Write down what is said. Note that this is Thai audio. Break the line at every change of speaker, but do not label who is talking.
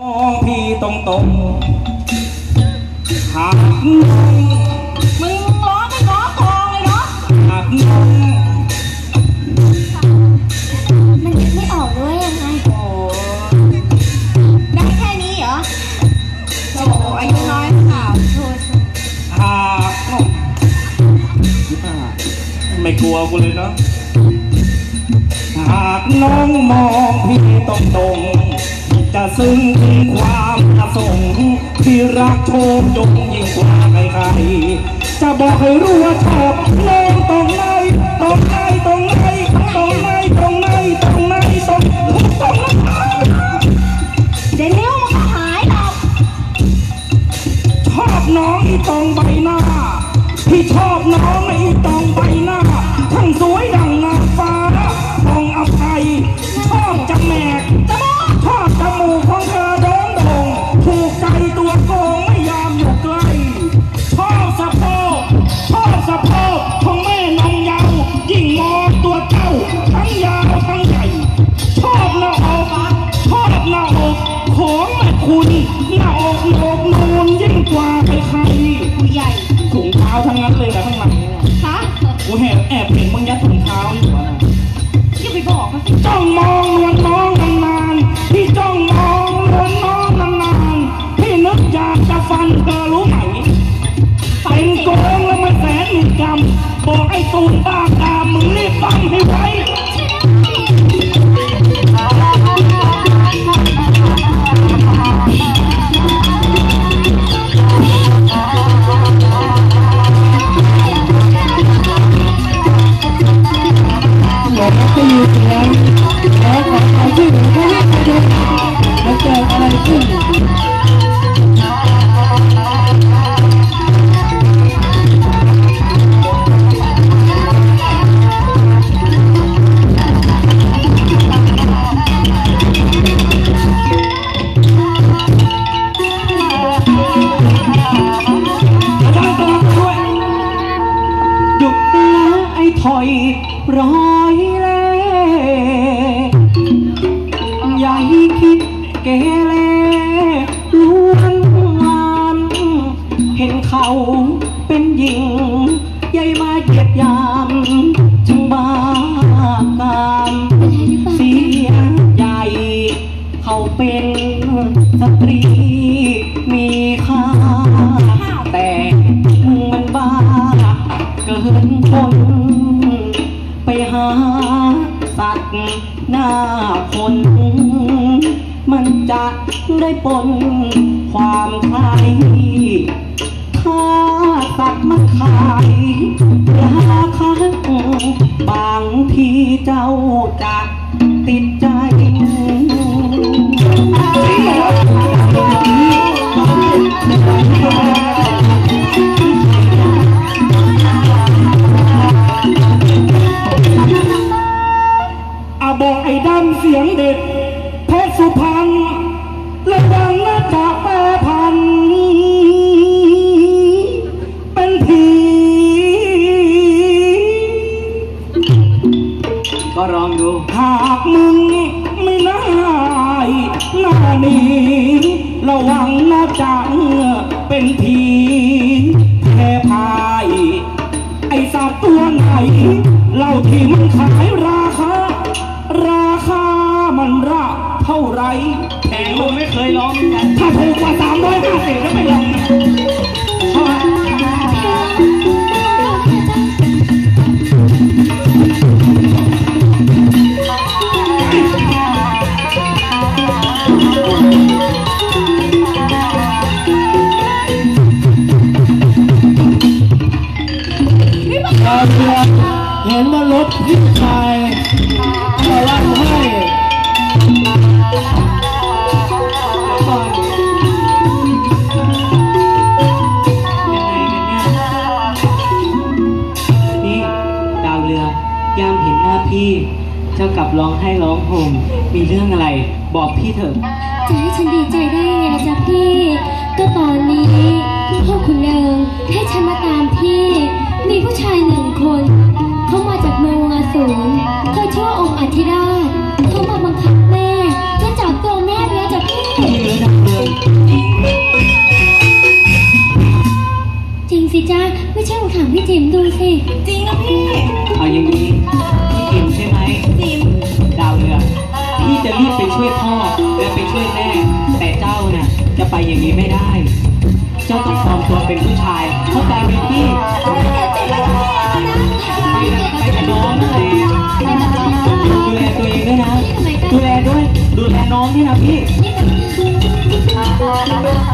มองพี่ตรงตรงหากน้อง
มึงร้องไม่ร้องทองเลยเนาะ
หากน้อง
มันคิดไม่ออกด้วยยังไง
โอ้ได้แค่นี้เหรอโอ้โหอายุน้อยค่ะ
โทษ
หากน้องไม่กลัวกูเลยเนาะหากน้องมองพี่ตรงตรง จะซึ้งถึงความประสงค์ที่รักโชมยงยิ่งกว่าใครๆจะบอกให้รู้ว่าชอบน้องตรงไหนตรงไหนตรงไหนตรงไหนตรงไหนตรงไหนตรงตรงไหน
เดี๋ยวนิ้วมันก็หายหรอก
ชอบน้องอีตรงใบหน้า พี่ชอบน้องอีตรงใบหน้า ทั้งสวย ของแม่คุณหน้าอกโนกนูนยิ่งกว่าใคร
ผู้ใหญ่
ๆถุงเท้าทั้งนั้นเลยนะข้างในเนี่ย
ฮะ
กูแอบแอบเห็นมึงยัดถุงเท้าอยู่อะนะ
อย่าไปบอกเขาสิ
จ้องมองนวลน้องนานๆพี่จ้องมองนวลน้องนานๆพี่นึกอยากจะฟันเธอรู้ไหม เป็นโกงแล้วมันแสนหนึ่งกรรมบอกไอ้ตูน
เป็
นหญิงใหญ่มาเหยียดยามจังบ้ากามเสียใหญ่ เขาเป็นสตรีมีค่า แต่มึงมันบ้า เกินคน ไปหาสัตว์หน้าคนมันจะได้ปนความใคราสัตว์มันขายราคาบางทีเจ้าจะติดใจอาบอกไอ้ดำเสียงเด็ดเพชรสุพรรณ ก็
ลองดู
หากมึงไม่น่าหน้าหนีระวังนะจังเป็นผีแพ้พาย ไอสัตว์ตัวไหนเหล่าที่มันขายราคา ราคามันราเท่าไหร
แต่มึงไม่เคยร้องกัน
ถ้าถูกกว่าสามร้อยห้าสิบแล้วไม่ลองนะ
นว่ารถพี่ชายมาลั่นให้ยังไงกันเนี่ยนี่ดาวเรือยามเห็นหน้าพี่ เจ้ากลับร้องให้ร้องห่มมีเรื่องอะไร บอกพี่เถอะ
จะให้ฉันดีใจได้ไงล่ะจ๊ะพี่ ก็ตอนนี้พ่อคุณเลิงให้ฉันมาตามพี่ มีผู้ชายหนึ่งคน เขามาจากเมืองอาสูรเธอชื่อองค์อธิราชเขามาบังคับแม่เธอจับตัวแม่แล้วจาก
พี่จริงสิจ้าไม่
ใช่คำถามพี่จิมดูสิ
จริงนะพี่
เอาอย่างนี้พี่จิมใช่ไหม
จิม
ดาวเรือพี่จะรีบไปช่วยพ่อและไปช่วยแม่แต่เจ้าน่ะจะไปอย่างนี้ไม่ได้ เจ้าต้องปลอมตัวเป็นผู้ชายเข้าใจไหมพี่
นะ